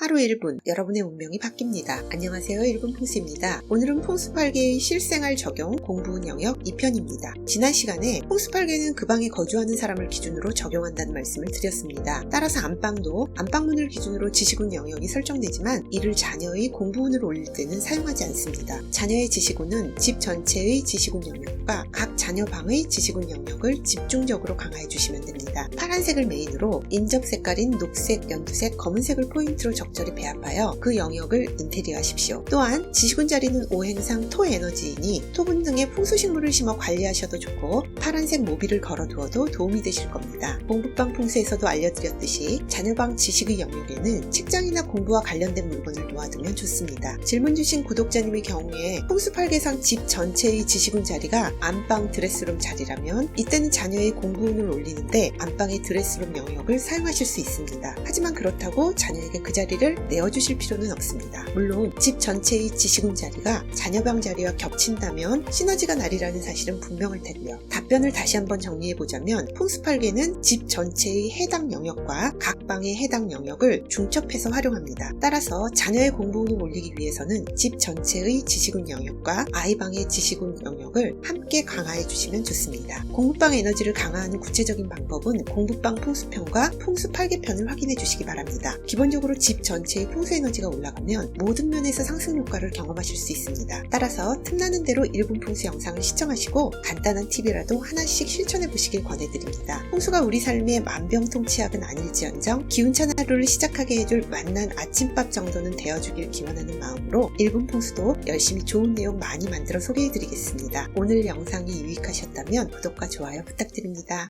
하루 1분 여러분의 운명이 바뀝니다. 안녕하세요. 1분 풍수입니다. 오늘은 풍수8개의 실생활 적용 공부 영역 2편입니다. 지난 시간에 풍수8개는 그 방에 거주하는 사람을 기준으로 적용한다는 말씀을 드렸습니다. 따라서 안방도 안방문을 기준으로 지시군 영역이 설정되지만 이를 자녀의 공부운을 올릴 때는 사용하지 않습니다. 자녀의 지시군은 집 전체의 지시군 영역과 각 자녀 방의 지시군 영역을 집중적으로 강화해 주시면 됩니다. 파란색을 메인으로 인접 색깔인 녹색, 연두색, 검은색을 포인트로 적 절히 배합하여 그 영역을 인테리어하십시오. 또한 지시군 자리는 오행상 토 에너지이니 토분 등의 풍수식물을 심어 관리하셔도 좋고 파란색 모비를 걸어두어도 도움이 되실 겁니다. 공부방 풍수에서도 알려드렸듯이 자녀방 지식의 영역에는 책장이나 공부와 관련된 물건을 놓아두면 좋습니다. 질문 주신 구독자님의 경우에 풍수 8개상 집 전체의 지시군 자리가 안방 드레스룸 자리라면 이때는 자녀의 공부운을 올리는데 안방의 드레스룸 영역을 사용하실 수 있습니다. 하지만 그렇다고 자녀에게 그 자리를 내어주실 필요는 없습니다. 물론 집 전체의 지시군 자리가 자녀방 자리와 겹친다면 시너지가 날이라는 사실은 분명할 테고요. 답변을 다시 한번 정리해보자면 풍수팔계는 집 전체의 해당 영역과 각 방의 해당 영역을 중첩해서 활용합니다. 따라서 자녀의 공부운을 올리기 위해서는 집 전체의 지시군 영역과 아이방의 지시군 영역을 함께 강화해 주시면 좋습니다. 공부방 에너지를 강화하는 구체적인 방법은 공부방 풍수편과 풍수8개편을 확인해 주시기 바랍니다. 기본적으로 집 전체의 풍수 에너지가 올라가면 모든 면에서 상승 효과를 경험하실 수 있습니다. 따라서 틈나는 대로 1분 풍수 영상을 시청하시고 간단한 팁이라도 하나씩 실천해 보시길 권해드립니다. 풍수가 우리 삶의 만병통치약은 아닐지언정 기운찬 하루를 시작하게 해줄 맛난 아침밥 정도는 되어주길 기원하는 마음으로 1분 풍수도 열심히 좋은 내용 많이 만들어 소개해드리겠습니다. 오늘 영상이 유익하셨다면 구독과 좋아요 부탁드립니다.